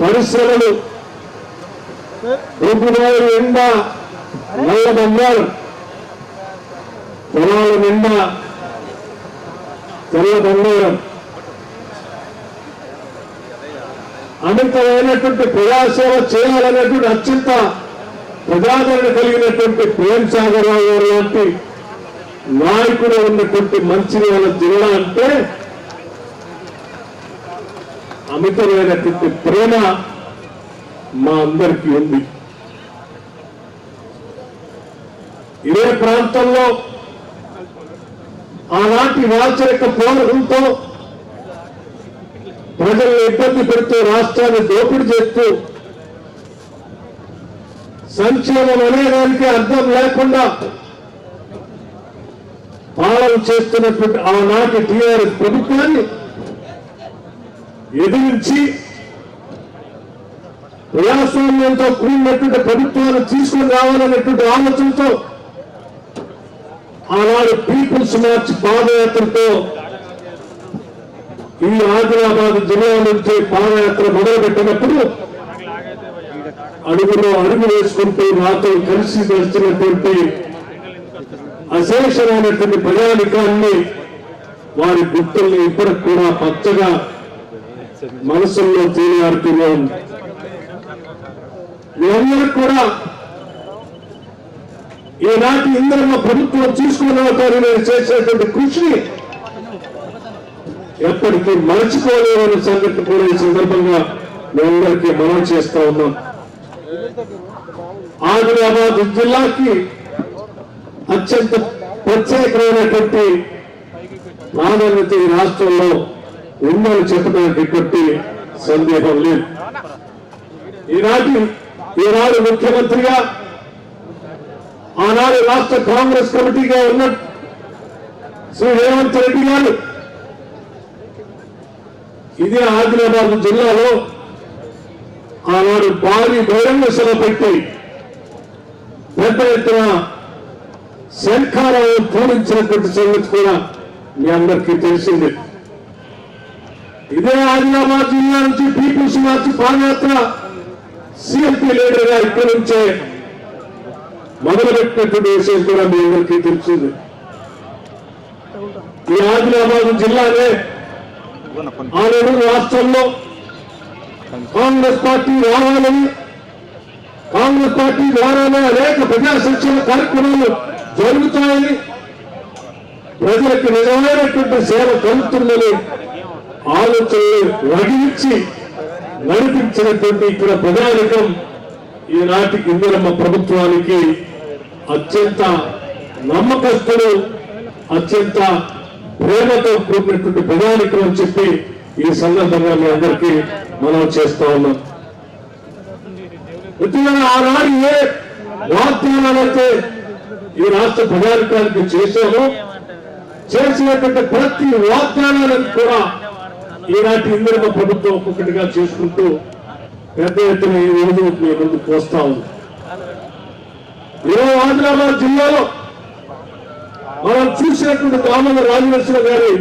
పరిశ్రమలు. రుబ్బుదారు నిండా నల్ల బంగారు. పొలాల నిండా తెల్ల బంగారం. అమితమైనటువంటి ప్రజాసేవ చేయాలనేటువంటి అత్యంత ప్రజాదరణ కలిగినటువంటి ప్రేమ్ సాగర్ రావు గారు లాంటి నాయకుడు ఉన్నటువంటి మంచిర్యాల జిల్లా అంటే అమితమైనటువంటి ప్రేమ మా అందరికీ ఉంది. ఇదే ప్రాంతంలో ఆనాటి రాచరిక పోరాటంతో ప్రజలను ఇబ్బంది పెడుతూ రాష్ట్రాన్ని దోపిడీ చేస్తూ సంక్షేమం అనేదానికి అర్థం లేకుండా పాలన చేస్తున్నటువంటి ఆనాటి టీఆర్ఎస్ ప్రభుత్వాన్ని ఎదిరించి ప్రజాస్వామ్యంతో కూడినటువంటి ప్రభుత్వాలు తీసుకుని రావాలనేటువంటి ఆలోచనతో ఆనాడు పీపుల్స్ మార్చ్ పాదయాత్రతో ఈ ఆదిలాబాద్ జిల్లా నుంచి పాదయాత్ర మొదలుపెట్టినప్పుడు అడుగులో అడుగు వేసుకుంటూ నాతో కలిసి వచ్చినటువంటి అశేషమైనటువంటి ప్రజానికాన్ని వారి గుర్తుల్ని ఇప్పటికి కూడా పచ్చగా మనసుల్లో తేలియాడుతూనే ఉంది మీరందరూ కూడా ఈనాటి ఇంద్రమ్మ ప్రభుత్వం తీసుకున్నవారు నేను చేసేటువంటి కృషిని ఎప్పటికీ మరచిపోలేని సంగతి కూడా ఈ సందర్భంగా మేమందరికీ మనం చేస్తా ఉన్నాం. ఆదిలాబాద్ జిల్లాకి అత్యంత ప్రత్యేకమైనటువంటి ప్రాధాన్యత ఈ రాష్ట్రంలో ఉందని చెప్పడానికి ఎటువంటి సందేహం లేదు. ఈనాటి ఈనాడు ముఖ్యమంత్రిగా ఆనాడు రాష్ట్ర కాంగ్రెస్ కమిటీగా ఉన్న శ్రీ రేవంత్ రెడ్డి గారు ఇదే ఆదిలాబాద్ జిల్లాలో ఆనాడు భారీ బహిరంగ సభ పెట్టి పెద్ద ఎత్తున శంఖారావు పూరించినటువంటి సంగతి కూడా మీ అందరికీ తెలిసిందే. ఇదే ఆదిలాబాద్ జిల్లా నుంచి పీపుల్స్ మార్చి పాదయాత్ర సిఎంపీ లీడర్గా ఇక్కడి నుంచే మొదలుపెట్టినటువంటి విషయం కూడా మీ అందరికీ తెలిసింది ఈ ఆదిలాబాద్ జిల్లానే ఆనాడు రాష్ట్రంలో కాంగ్రెస్ పార్టీ రావాలని కాంగ్రెస్ పార్టీ ద్వారానే అనేక ప్రజా సంక్షేమ కార్యక్రమాలు జరుగుతాయని ప్రజలకు నిజమైనటువంటి సేవ కలుగుతుందని ఆలోచనలు రగిలించి నడిపించినటువంటి ఇక్కడ ప్రజానికం ఈనాటి ఇందిరమ్మ ప్రభుత్వానికి అత్యంత నమ్మకస్తులు అత్యంత ప్రేమతో కూడినటువంటి ప్రజానికం అని చెప్పి ఈ సందర్భంగా మీ అందరికీ మనం చేస్తా ఉన్నాం. ఇటీవల ఆనాడు ఏ వాగ్దానాలైతే ఈ రాష్ట్ర ప్రజానికానికి చేశామో. చేసినటువంటి ప్రతి వాగ్దానాలను కూడా ఈనాటి ఇందిరమ్మ ప్రభుత్వం ఒక్కొక్కటిగా చేసుకుంటూ పెద్ద ఎత్తున ఈ రోజు మీ ముందుకు వస్తా ఉంది. ఈరోజు ఆదిలాబాద్ జిల్లాలో మనం చూసినటువంటి దామల రాజనరసింహ గారి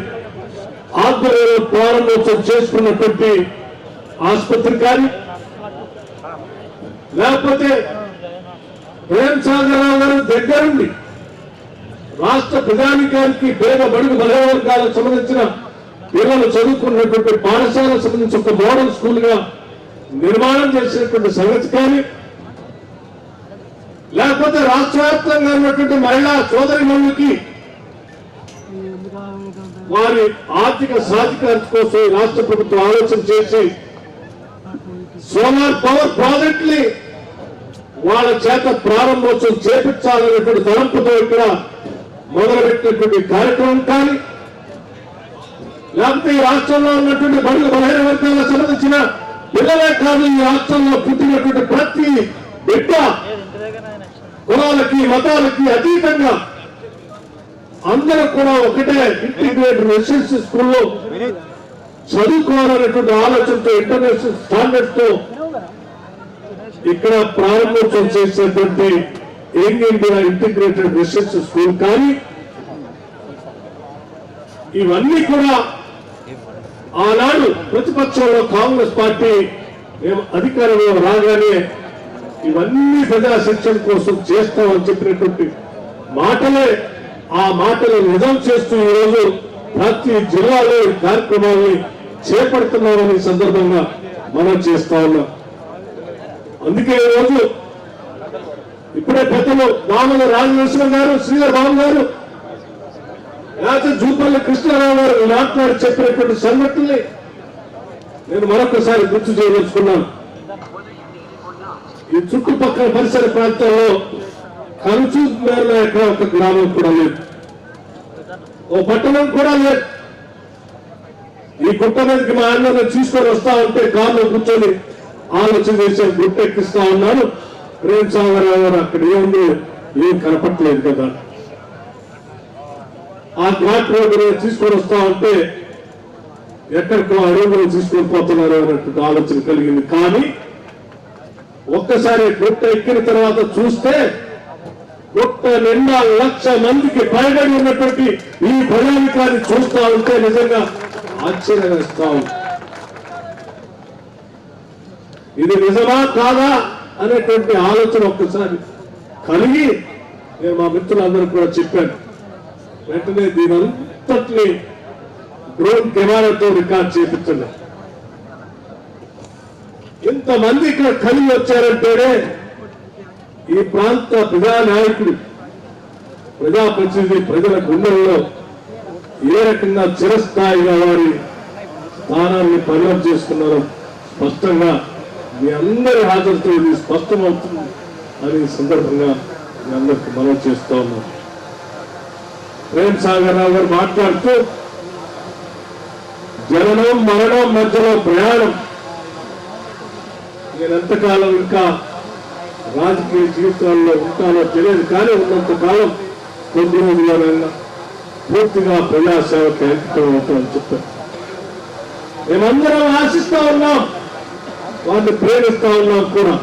ఆధ్వర్యంలో ప్రారంభోత్సవం చేసుకున్నటువంటి ఆసుపత్రి కానీ లేకపోతే ప్రేమ్ సాగరరావు గారి దగ్గరుండి రాష్ట్ర ప్రజానికానికి పేద బడుగు బలవర్గాలకు సంబంధించిన పిల్లలు చదువుకున్నటువంటి పాఠశాల సంబంధించి ఒక మోడల్ స్కూల్గా నిర్మాణం చేసినటువంటి సంగతి కానీ లేకపోతే రాష్ట్ర వ్యాప్తంగా ఉన్నటువంటి మహిళా సోదరి మనులకి వారి ఆర్థిక సాధికారత కోసం రాష్ట్ర ప్రభుత్వం ఆలోచన చేసి సోలార్ పవర్ ప్రాజెక్ట్ వాళ్ళ చేత ప్రారంభోత్సవం చేపించాలనేటువంటి తలంపుతో ఇక్కడ మొదలుపెట్టినటువంటి కార్యక్రమం కానీ లేకపోతే ఈ రాష్ట్రంలో ఉన్నటువంటి బడుగు బలహీన వర్గాలకు సంబంధించిన పిల్లలే కాదు ఈ రాష్ట్రంలో పుట్టినటువంటి ప్రతి బిడ్డ కులాలకి మతాలకి అతీతంగా అందరూ కూడా ఒకటే ఇంటిగ్రేటెడ్ రెసిడెన్సీ స్కూల్లో చదువుకోవాలనేటువంటి ఆలోచనతో ఇంటర్నేషనల్ స్టాండర్డ్స్తో ఇక్కడ ప్రారంభోత్సవం చేసేటువంటి young India integrated research school కానీ ఇవన్నీ కూడా ఆనాడు ప్రతిపక్షంలో కాంగ్రెస్ పార్టీ మేము అధికారంలో రాగానే ఇవన్నీ ప్రజా శిక్షణ కోసం చేస్తామని చెప్పినటువంటి మాటలే ఆ మాటలు నిజం చేస్తూ ఈరోజు ప్రతి జిల్లాలో కార్యక్రమాన్ని చేపడుతున్నామని సందర్భంగా మనం చేస్తా ఉన్నాం. అందుకే ఈరోజు ఇప్పుడే పెద్దలు మామూలు రాజనరసింహ గారు శ్రీధర్ బాబు గారు లేకపోతే జూపల్లి కృష్ణారావు గారు మాట్లాడి చెప్పినటువంటి సంఘటనని నేను మరొకసారి గుర్తు చేయదలుచుకున్నాను. ఈ చుట్టుపక్కల పరిసర ప్రాంతాల్లో కరుచు మేరలో ఎక్కడ ఒక గ్రామం కూడా లేదు. ఓ పట్టణం కూడా లేదు. ఈ గుట్ట మీదకి మా అన్నను తీసుకొని వస్తా ఉంటే కారులో కూర్చొని ఆలోచన చేసే గుట్టెక్కిస్తా ఉన్నాను. ప్రేమ్ సాగర్ గారు అక్కడ ఏముంది? ఏం కనపట్లేదు కదా. ఆ ట్రాక్టర్ తీసుకొని వస్తా ఉంటే ఎక్కడికో అడవులు తీసుకొని పోతున్నారు అన్నట్టు ఆలోచన కలిగింది. కానీ ఒక్కసారి గుట్ట ఎక్కిన తర్వాత చూస్తే గుట్ట నిండా లక్ష మందికి పైబడి ఉన్నటువంటి ఈ ప్రజానికాన్ని చూస్తా ఉంటే నిజంగా ఆశ్చర్యం వేస్తా ఇది నిజమా కాదా అనేటువంటి ఆలోచన ఒక్కసారి కలిగి నేను మా మిత్రులందరూ కూడా చెప్పాను. వెంటనే దీని అంతటిని డ్రోన్ కెమెరాతో రికార్డ్ చేపించండి ఇంతమంది ఇక్కడ కలిగి వచ్చారంటేనే ఈ ప్రాంత ప్రజా నాయకుడు ప్రజాప్రతినిధి ప్రజల గుండెల్లో ఏ రకంగా చిరస్థాయిగా వారి స్థానాన్ని పరిణం చేసుకున్నారో స్పష్టంగా మీ అందరి హాజరుతో ఇది స్పష్టమవుతుంది అని సందర్భంగా మీ అందరికి మనం చేస్తా ఉన్నాం. ప్రేమ్ సాగర్ రావు గారు మాట్లాడుతూ జననం మరణం మధ్యలో ప్రయాణం. నేనెంతకాలం ఇంకా రాజకీయ జీవితాల్లో ఉంటానో తెలియదు కానీ ఉన్నంత కాలం కొన్ని రోజులైనా పూర్తిగా ప్రజాసేవకు అంకితం అవుతామని చెప్పారు. మేమందరం ఆశిస్తా ఉన్నాం వారిని ప్రేమిస్తా ఉన్నాం కూడా.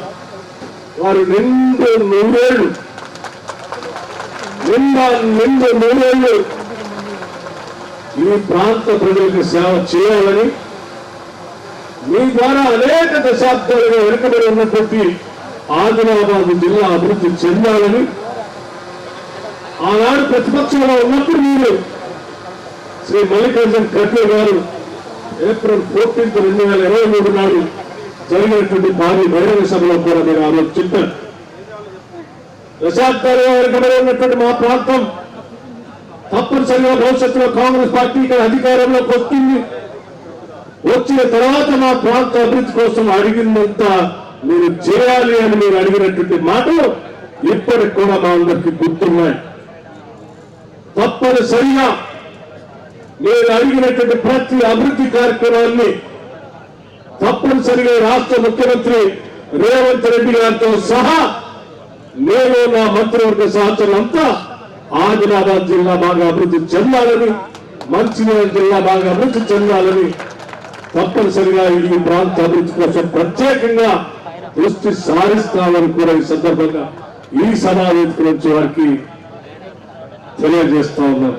వారు నిండు నూరేళ్ళు నిండా నిండు నూరేళ్ళు ఈ ప్రాంత ప్రజలకు సేవ చేయాలని మీ ద్వారా అనేక దశాబ్దాలుగా వెనుకబడి ఉన్నటువంటి ఆదిలాబాద్ జిల్లా అభివృద్ధి చెందాలని ఆనాడు ప్రతిపక్షంలో ఉన్నప్పుడు మీరు శ్రీ మల్లికార్జున్ ఖర్గే గారు ఏప్రిల్ ఫోర్టీన్త్ రెండు వేల ఇరవై మూడు నాడు జరిగినటువంటి భారీ బహిరంగ సభలో కూడా మీరు ఆ రోజు చెప్పారు. దశాబ్దాలుగా వెనుకబడి ఉన్నటువంటి మా ప్రాంతం. తప్పనిసరిగా భవిష్యత్తులో కాంగ్రెస్ పార్టీ ఇక్కడ అధికారంలోకి వస్తుంది వచ్చిన తర్వాత మా ప్రాంత అభివృద్ధి కోసం అడిగినంత మీరు చేయాలి అని మీరు అడిగినటువంటి మాటలు ఇప్పటికి కూడా మా అందరికి గుర్తున్నాయి. తప్పనిసరిగా మీరు అడిగినటువంటి ప్రతి అభివృద్ధి కార్యక్రమాన్ని తప్పనిసరిగా రాష్ట్ర ముఖ్యమంత్రి రేవంత్ రెడ్డి గారితో సహా నేను నా మంత్రివర్గ సహచరులంతా ఆదిలాబాద్ జిల్లా బాగా అభివృద్ధి చెందాలని మంచిర్యాల జిల్లా బాగా అభివృద్ధి చెందాలని తప్పనిసరిగా ఈ ప్రాంత అభివృద్ధి కోసం ప్రత్యేకంగా దృష్టి సారిస్తామని కూడా ఈ సందర్భంగా ఈ సమావేశం నుంచి వారికి తెలియజేస్తా ఉన్నాను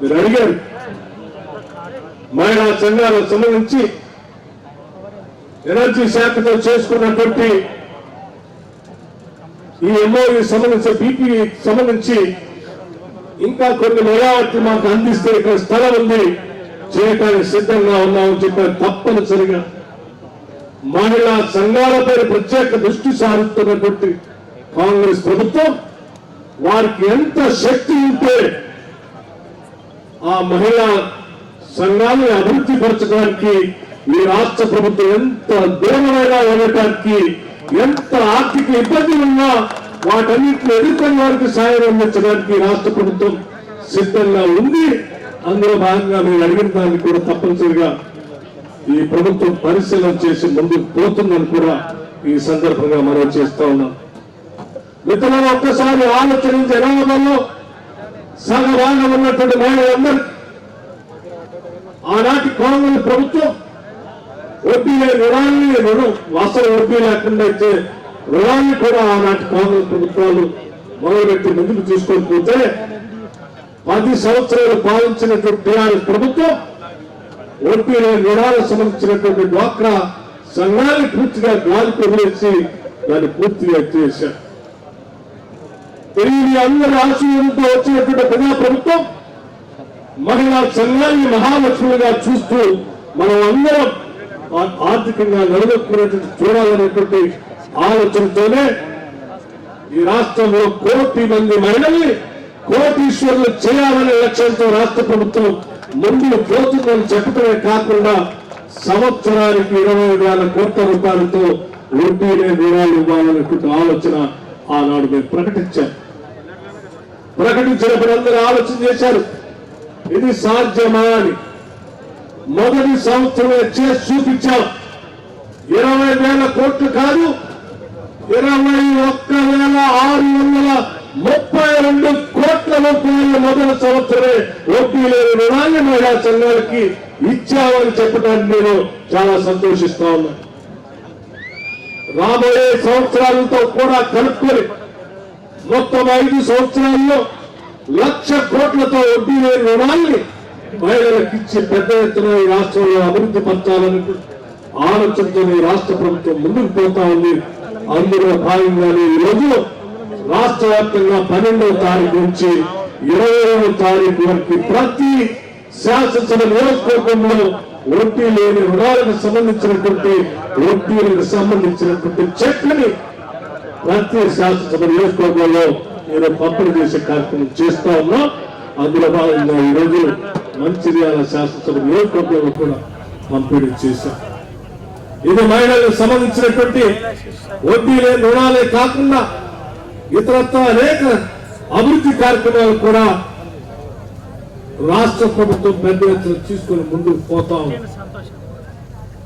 మీరు అడిగారు మహిళా సంఘాలకు సంబంధించి ఎనర్జీ శాఖతో చేసుకున్నటువంటి ఈ ఎంఓఈ సంబంధించి బీపీ సంబంధించి ఇంకా కొన్ని మెగావట్లు మాకు అందిస్తే ఇక్కడ స్థలం ఉంది. చేయటానికి సిద్ధంగా ఉన్నామని చెప్పారు తప్పనిసరిగా మహిళా సంఘాలపై ప్రత్యేక దృష్టి సారిస్తున్నటువంటి కాంగ్రెస్ ప్రభుత్వం వారికి ఎంత శక్తి ఉంటే ఆ మహిళా సంఘాన్ని అభివృద్ధి పరచడానికి ఈ రాష్ట్ర ప్రభుత్వం ఎంత దూరమైనా ఉండటానికి ఎంత ఆర్థిక ఇబ్బంది ఉన్నా వాటన్నిటిని ఎదుర్కొని వారికి సాయం అందించడానికి రాష్ట్ర ప్రభుత్వం సిద్ధంగా ఉంది. అందులో భాగంగా మీరు అడిగిన దాన్ని కూడా తప్పనిసరిగా ఈ ప్రభుత్వం పరిశీలన చేసి ముందుకు పోతుందని కూడా ఈ సందర్భంగా మనం చేస్తా ఉన్నాం. మిత్రులను ఒక్కసారి ఆలోచన జనాభాలో సగభాగం ఉన్నటువంటి మహిళలందరూ ఆనాటి కాంగ్రెస్ ప్రభుత్వం వడ్డీ రుణాన్ని రుణం. వాస్తవ ఓపీ లేకుండా ఇచ్చే రుణాన్ని కూడా ఆనాటి కాంగ్రెస్ ప్రభుత్వాలు మొదలుపెట్టి ముందుకు తీసుకొని పోతే పది సంవత్సరాలు పాలించినటువంటి టీఆర్ఎస్ ప్రభుత్వం ఓపీల రుణాలకు సంబంధించినటువంటి డ్వాక్రా సంఘాన్ని పూర్తిగా గాలి వదిలేసి దాన్ని పూర్తిగా చేశారు. తెలియని అందరి ఆశయంతో వచ్చినటువంటి ప్రజా ప్రభుత్వం మహిళా సంఘాన్ని మహాలక్ష్మిగా చూస్తూ మనం అందరం ఆర్థికంగా నిలబెట్టుకునేటువంటి చూడాలనేటువంటి ఆలోచనతోనే ఈ రాష్ట్రంలో కోటి మంది మహిళల్ని కోటీశ్వరులు చేయాలనే లక్ష్యంతో రాష్ట్ర ప్రభుత్వం ముందుకు పోతుందని చెప్పడమే కాకుండా సంవత్సరానికి ఇరవై వేల కోట్ల రూపాయలతో వడ్డీనే రుణాలు ఇవ్వాలనేటువంటి ఆలోచన ఆనాడు మేము ప్రకటించాం. ప్రకటించినప్పుడు అందరూ ఆలోచన చేశారు. ఇది సాధ్యమా అని. మొదటి సంవత్సరమే చేసి చూపించాం. ఇరవై వేల కోట్లు కాదు ఇరవై ఒక్క వేల ఆరు వందల ముప్పై రెండు కోట్ల రూపాయల మొదటి సంవత్సరమే వడ్డీ లేని రుణాన్ని మహిళా సంఘాలకి ఇచ్చామని చెప్పడానికి నేను చాలా సంతోషిస్తా ఉన్నా. రాబోయే సంవత్సరాలతో కూడా కలుపుకొని మొత్తం ఐదు సంవత్సరాల్లో లక్ష కోట్లతో వడ్డీ లేని రుణాన్ని మహిళలకు ఇచ్చి పెద్ద ఎత్తున ఈ రాష్ట్రంలో అభివృద్ధి పరచాలని ఆలోచనతో ఈ రాష్ట్ర ప్రభుత్వం ముందుకు పోతా ఉంది. అందులో భాగంగానే ఈ రోజు రాష్ట్ర వ్యాప్తంగా పన్నెండవ తారీఖు నుంచి ఇరవై తారీఖు వరకు ప్రతి శాసనసభ నియోజకవర్గంలో వడ్డీ లేని రుణాలకు సంబంధించినటువంటి వడ్డీలకు సంబంధించినటువంటి చెట్లని ప్రతి శాసనసభ నియోజకవర్గంలో నేను పంపిణీ చేసే కార్యక్రమం చేస్తా ఉన్నా. అందులో భాగంగా ఈ రోజు మంచిర్యాల శాసనసభ నియోజకవర్గంలో కూడా పంపిణీ చేశాం. ఇది మహిళలకు సంబంధించినటువంటి వడ్డీ రుణాలే కాకుండా ఇతరత్వ అనేక అభివృద్ధి కార్యక్రమాలు కూడా రాష్ట్ర ప్రభుత్వం పెద్ద ఎత్తున తీసుకొని ముందుకు పోతా ఉంది.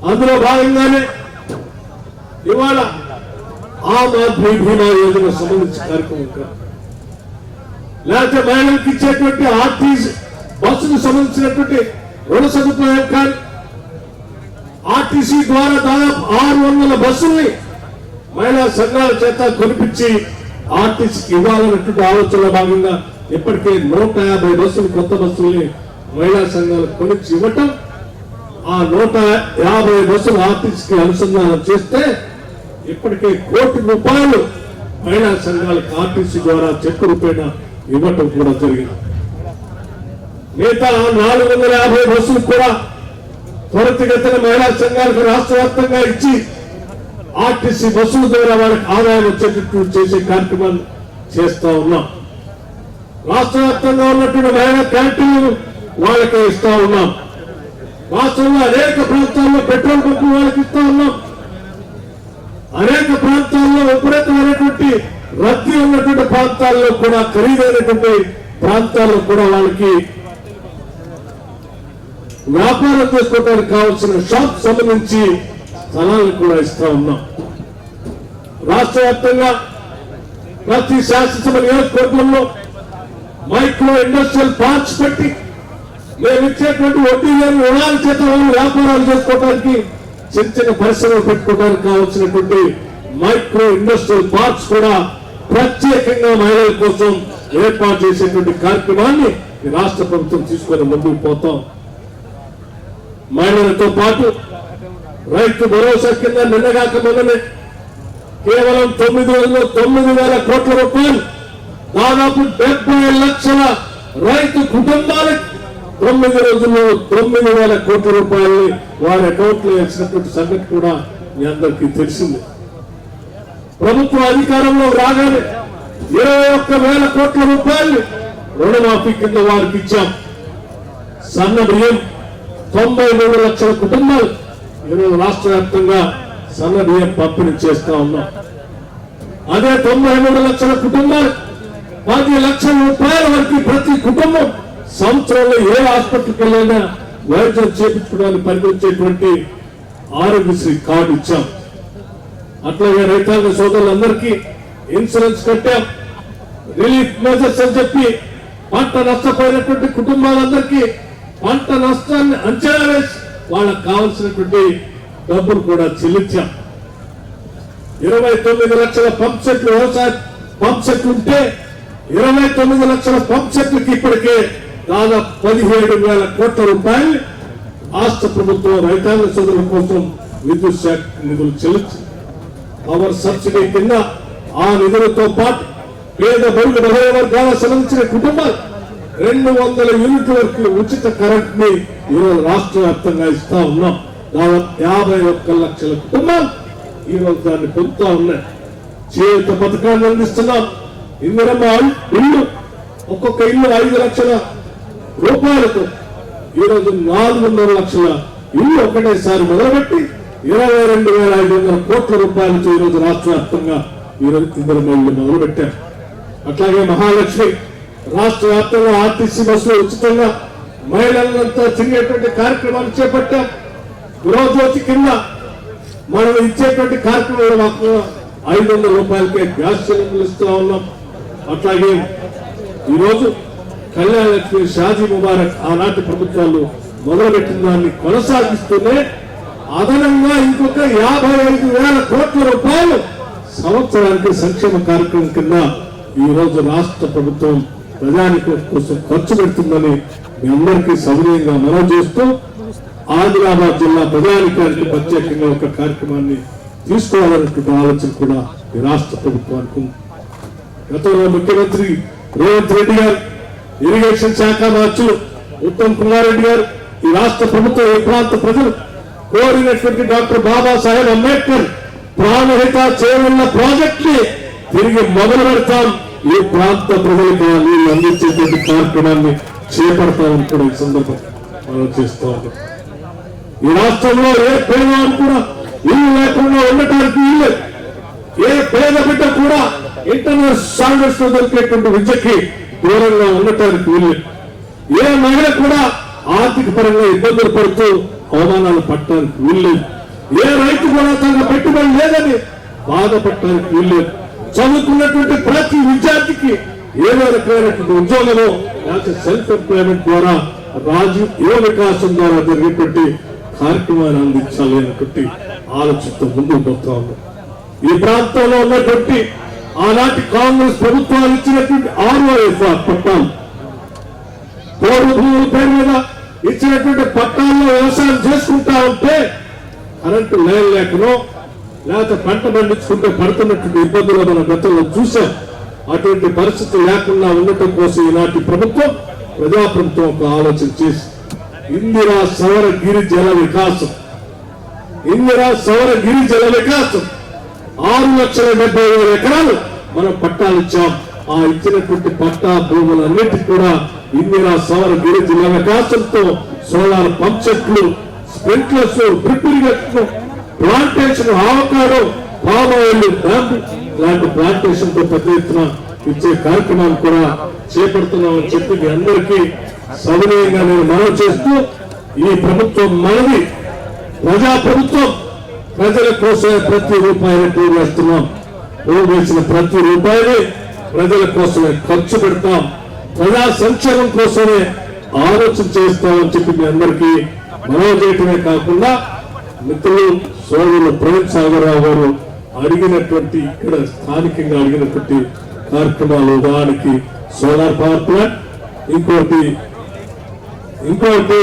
అందులో భాగంగానే ఇవాళ ఆమ్ ఆద్మీ భీమా యోజన సంబంధించిన కార్యక్రమం లేకపోతే మహిళలకు ఇచ్చేటువంటి ఆర్టీసీ బస్సుకు సంబంధించినటువంటి రుణ సదుపాయం కానీ ఆర్టీసీ ద్వారా దాదాపు ఆరు వందల బస్సుల్ని మహిళా సంఘాల చేత కొనిపించి ఆర్టీసీకి ఇవ్వాలన్నటువంటి ఆలోచనలో భాగంగా ఇప్పటికే నూట యాభై బస్సులు కొత్త బస్సుల్ని మహిళా సంఘాలకు కొనిచ్చి ఇవ్వటం ఆ నూట యాభై బస్సులు ఆర్టీసీకి అనుసంధానం చేస్తే ఇప్పటికే కోటి రూపాయలు మహిళా సంఘాలకు ఆర్టీసీ ద్వారా చెక్కు రూపేణ ఇవ్వటం కూడా జరిగింది. మిగతా నాలుగు వందల యాభై బస్సులు కూడా త్వరితగతిన మహిళా సంఘాలకు రాష్ట్ర వ్యాప్తంగా ఇచ్చి ఆర్టీసీ బస్సుల ద్వారా వారికి ఆదాయం వచ్చేటట్టు చేసే కార్యక్రమం చేస్తా ఉన్నాం. రాష్ట్ర వ్యాప్తంగా ఉన్నటువంటి మహిళా క్యాంటీన్లు వాళ్ళకే ఇస్తా ఉన్నాం. రాష్ట్రంలో అనేక ప్రాంతాల్లో పెట్రోల్ పంపు వాళ్ళకి ఇస్తా ఉన్నాం. అనేక ప్రాంతాల్లో విపరీతమైనటువంటి రద్దీ ఉన్నటువంటి ప్రాంతాల్లో కూడా ఖరీదైనటువంటి ప్రాంతాల్లో కూడా వాళ్ళకి వ్యాపారం చేసుకోవడానికి కావాల్సిన షాప్ సంబంధించి స్థలాలను కూడా ఇస్తా ఉన్నాం. రాష్ట్ర వ్యాప్తంగా ప్రతి శాసనసభ నియోజకవర్గంలో మైక్రో ఇండస్ట్రియల్ పార్క్స్ పెట్టి మేము ఇచ్చేటువంటి వడ్డీ లేని రుణాల చేత వ్యాపారాలు చేసుకోవడానికి చిన్న చిన్న పరిశ్రమలు పెట్టుకోవడానికి కావాల్సినటువంటి మైక్రో ఇండస్ట్రియల్ పార్క్స్ కూడా ప్రత్యేకంగా మహిళల కోసం ఏర్పాటు చేసేటువంటి కార్యక్రమాన్ని రాష్ట్ర ప్రభుత్వం తీసుకొని ముందుకు పోతాం. మహిళలతో పాటు రైతు భరోసా కింద నిన్నగాక మొదలే కేవలం తొమ్మిది రోజుల్లో తొమ్మిది వేల కోట్ల రూపాయలు దాదాపు డెబ్బై లక్షల రైతు కుటుంబాలకు తొమ్మిది రోజుల్లో తొమ్మిది వేల కోట్ల రూపాయలని వారి అకౌంట్లో వేసినటువంటి సంగతి కూడా మీ అందరికీ తెలిసింది. ప్రభుత్వ అధికారంలో రాగానే ఇరవై ఒక్క వేల కోట్ల రూపాయలు రుణమాఫీ కింద వారికి ఇచ్చాం. సన్న బియ్యం తొంభై మూడు లక్షల కుటుంబాలు ఈరోజు రాష్ట్ర వ్యాప్తంగా సన్న బియ్యం పంపిణీ చేస్తా ఉన్నాం. అదే తొంభై మూడు లక్షల కుటుంబాలు పది లక్షల రూపాయల వరకు ప్రతి కుటుంబం సంవత్సరంలో ఏ హాస్పిటల్కి వెళ్ళినా వైద్యం చేపించుకోవడానికి పనికొచ్చేటువంటి ఆరోగ్యశ్రీ కార్డు ఇచ్చాం. అట్లాగే రైతాంగ సోదరులందరికీ ఇన్సూరెన్స్ కట్టాం. రిలీఫ్ మెజర్స్ అని చెప్పి పంట నష్టపోయినటువంటి కుటుంబాలందరికీ పంట నష్టాన్ని అంచనా వేసి వాళ్ళకి కావాల్సినటువంటి డబ్బులు కూడా చెల్లించాం. ఇరవై తొమ్మిది లక్షల పంప్ సెట్లు వ్యవసాయ పంప్ సెట్లు ఉంటే ఇరవై తొమ్మిది లక్షల పంప్ సెట్లకి ఇప్పటికే దాదాపు పదిహేడు వేల కోట్ల రూపాయలు రాష్ట్ర ప్రభుత్వం రైతాంగ సోదరుల కోసం విద్యుత్ శాఖ నిధులు చెల్లించింది. పవర్ సబ్సిడీ కింద ఆ నిధులతో పాటు పేద బడుగు బలహీన వర్గాల సంబంధించిన కుటుంబాలు రెండు వందల యూనిట్ల వరకు ఉచిత కరెంట్ని ఈరోజు రాష్ట్ర వ్యాప్తంగా ఇస్తా ఉన్నాం. దాదాపు యాభై ఒక్క లక్షల కుటుంబాలు ఈరోజు దాన్ని పొందుతా ఉన్నాయి. చేత పథకాన్ని అందిస్తున్నాం. ఇందిరమ్మ ఇల్లు ఒక్కొక్క ఇల్లు ఐదు లక్షల రూపాయలతో ఈరోజు నాలుగున్నర లక్షల ఇల్లు ఒకటేసారి మొదలుపెట్టి ఇరవై రెండు వేల ఐదు వందల కోట్ల రూపాయలతో ఈరోజు రాష్ట్ర వ్యాప్తంగా ఈరోజు ఇందిరమ్మ ఇల్లు మొదలుపెట్టారు. అట్లాగే మహాలక్ష్మి రాష్ట్ర వ్యాప్తంగా ఆర్టీసీ బస్సులు ఉచితంగా మహిళలంతా తిరిగేటువంటి కార్యక్రమాలు చేపట్టాం. గృహజ్యోతి కింద మనం ఇచ్చేటువంటి కార్యక్రమాలు మాకు ఐదు వందల రూపాయలకే గ్యాస్ సిలిండర్లు ఇస్తూ ఉన్నాం. అట్లాగే ఈరోజు కళ్యాణ లక్ష్మి షాజీ ముబారక్ ఆనాటి ప్రభుత్వాలు మొదలుపెట్టిన దాన్ని కొనసాగిస్తూనే అదనంగా ఇంకొక యాభై ఐదు వేల కోట్ల రూపాయలు సంవత్సరానికి సంక్షేమ కార్యక్రమం కింద ఈ రోజు రాష్ట్ర ప్రభుత్వం ప్రజానికి కోసం ఖర్చు పెడుతుందని మీ అందరికీ సవినీయంగా మనం చేస్తూ ఆదిలాబాద్ జిల్లా ప్రజానికానికి ప్రత్యేకంగా ఒక కార్యక్రమాన్ని తీసుకోవాలన్నటువంటి ఆలోచన కూడా ఈ రాష్ట్ర ప్రభుత్వానికి గతంలో ముఖ్యమంత్రి రేవంత్ రెడ్డి గారు ఇరిగేషన్ శాఖ మార్చు ఉత్తమ్ కుమార్ రెడ్డి గారు ఈ రాష్ట్ర ప్రభుత్వం ఈ ప్రాంత ప్రజలు కోరినటువంటి డాక్టర్ బాబాసాహెబ్ అంబేద్కర్ ప్రాణహిత చేరున్న ప్రాజెక్ట్ని తిరిగి మొదలు పెడతాం. ఈ ప్రాంత ప్రజలకు నీళ్ళు అందించేటువంటి కార్యక్రమాన్ని చేపడతామని కూడా ఈ సందర్భం మనం ఈ రాష్ట్రంలో ఏ పేదవాడు కూడా ఇల్లు లేకుండా ఉండటానికి ఇల్లు ఏ పేద బిడ్డ కూడా ఇంటర్నల్ స్టాండర్డ్స్లో దొరికేటువంటి విద్యకి దూరంగా ఉండటానికి వీలు ఏ మహిళ కూడా ఆర్థిక పరంగా ఇబ్బందులు పడుతూ అవమానాలు పట్టడానికి వీల్లేదు ఏ రైతు కూడా తన పెట్టుబడి లేదని బాధపడటానికి వీల్లేదు చదువుకున్నటువంటి ప్రతి విద్యార్థికి ఏదో రకమైనటువంటి ఉద్యోగంలో లేకపోతే సెల్ఫ్ ఎంప్లాయ్మెంట్ ద్వారా రాజు యువ వికాసం ద్వారా జరిగేటువంటి కార్యక్రమాన్ని అందించాలి అనేటువంటి ఆలోచనతో ముందుకు పోతా ఉన్నాం. ఈ ప్రాంతంలో ఉన్నటువంటి ఆనాటి కాంగ్రెస్ ప్రభుత్వాలు ఇచ్చినటువంటి ఆర్ఓఎఫ్ఆర్ పట్టాలు పోడు భూముల పేరు మీద ఇచ్చినటువంటి పట్టాల్లో వ్యవసాయం చేసుకుంటా ఉంటే కరెంటు లేన్ లేకనో లేకపోతే పంట పండించుకుంటే పడుతున్నటువంటి ఇబ్బందులు మన గతంలో చూసాం అటువంటి పరిస్థితి లేకుండా ఉండటం కోసం ఈనాటి ప్రభుత్వం ప్రజాప్రభుత్వం ఒక ఆలోచన చేసి ఇందిరా సౌర గిరి జల వికాసం. ఇందిరా సౌర గిరి జల వికాసం. ఆరు లక్షల డెబ్బై వేల ఎకరాలు మనం పట్టాలు ఇచ్చాం. ఆ ఇచ్చినటువంటి పట్టా భూములన్నిటికీ కూడా ఇందిరా సౌర గిరిజల వికాసంతో సోలార్ పంప్ సెట్లు sprinklers drip irrigation plantation avocado palm oil లాంటి ప్లాంటేషన్తో పెద్ద ఎత్తున ఇచ్చే కార్యక్రమాలు కూడా చేపడుతున్నామని చెప్పి మీ అందరికీ సవినయంగా నేను మనవి చేస్తూ ఈ ప్రభుత్వం మనది ప్రజా ప్రభుత్వం ప్రజల కోసమే ప్రతి రూపాయిని పోగు పోగేసిన ప్రతి రూపాయిని ప్రజల కోసమే ఖర్చు పెడతాం. ప్రజా సంక్షేమం కోసమే ఆలోచన చేస్తామని చెప్పి మీ అందరికీ మనవి చేయటమే కాకుండా మిత్రులు సోదరులు ప్రేమ్ సాగరరావు గారు అడిగినటువంటి ఇక్కడ స్థానికంగా అడిగినటువంటి కార్యక్రమాలు ఉదాహరణకి సోలార్ పవర్ ప్లాంట్ ఇంకోటి ఇంకోటి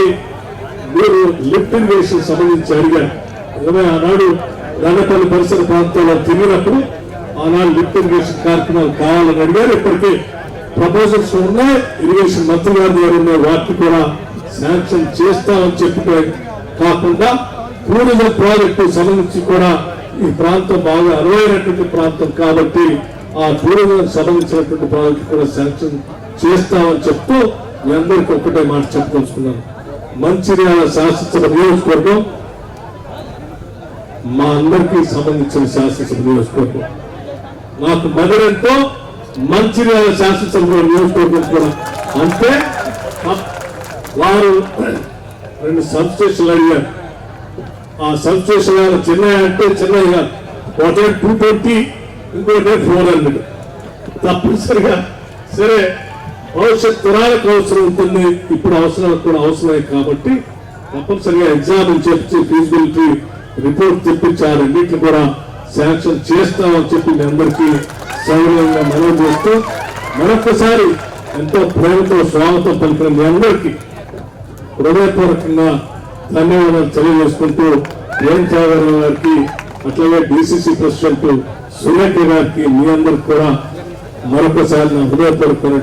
మీరు లిఫ్ట్ ఇరిగేషన్ సంబంధించి అడిగారు. నిజమే ఆనాడు రంగపల్లి పరిసర ప్రాంతాల్లో తిరిగినప్పుడు ఆనాడు లిఫ్ట్ ఇరిగేషన్ కార్యక్రమాలు కావాలని అడిగారు. ఇప్పటికీ ప్రపోజల్స్ ఉన్నాయి ఇరిగేషన్ మంత్రి గారి దగ్గర వాటిని కూడా శాంక్షన్ చేస్తామని చెప్పి కాకుండా టూరిజం ప్రాజెక్టు సంబంధించి కూడా ఈ ప్రాంతం బాగా అనువైనటువంటి ప్రాంతం కాబట్టి ఆ టూరిజం సంబంధించినటువంటి ప్రాజెక్టు కూడా శాంక్షన్ చేస్తామని చెప్తూ మీ అందరికీ ఒక్కటే మాట చెప్పుకొచ్చుకున్నాను మంచిర్యాల శాసనసభ నియోజకవర్గం మా అందరికీ సంబంధించిన శాసనసభ నియోజకవర్గం. నాకు మధురంతో మంచిర్యాల శాసనసభ నియోజకవర్గం కూడా. అంటే వారు రెండు సబ్స్టేషన్లు అడిగారు. ఆ సబ్ స్టేషన్ గారు చెన్నై అంటే చెన్నై గారు ఒకటే టూ ట్వంటీ ఇంకోటే ఫోర్ హండ్రెడ్ తప్పనిసరిగా సరే భవిష్యత్ తరాలకు అవసరం ఉంటుంది ఇప్పుడు అవసరాలకు కూడా అవసరమే కాబట్టి తప్పనిసరిగా ఎగ్జామ్ చెప్పి ఫీజిబిలిటీ రిపోర్ట్ తెప్పించి ఆ రెండింటిని కూడా శాంక్షన్ చేస్తామని చెప్పి మీ అందరికీ సౌకర్యంగా మనం చేస్తూ మరొకసారి ఎంతో ప్రేమతో స్వాగతం పలికిన మీ అందరికీ హృదయపూర్వకంగా ధన్యవాదాలు తెలియజేసుకుంటూ ప్రేమ్ రావు గారికి అట్లాగే డిసిసి ప్రెసిడెంట్ సురేఖ గారికి మీ అందరికి కూడా మరొకసారి నా హృదయపూర్వకమైనటువంటి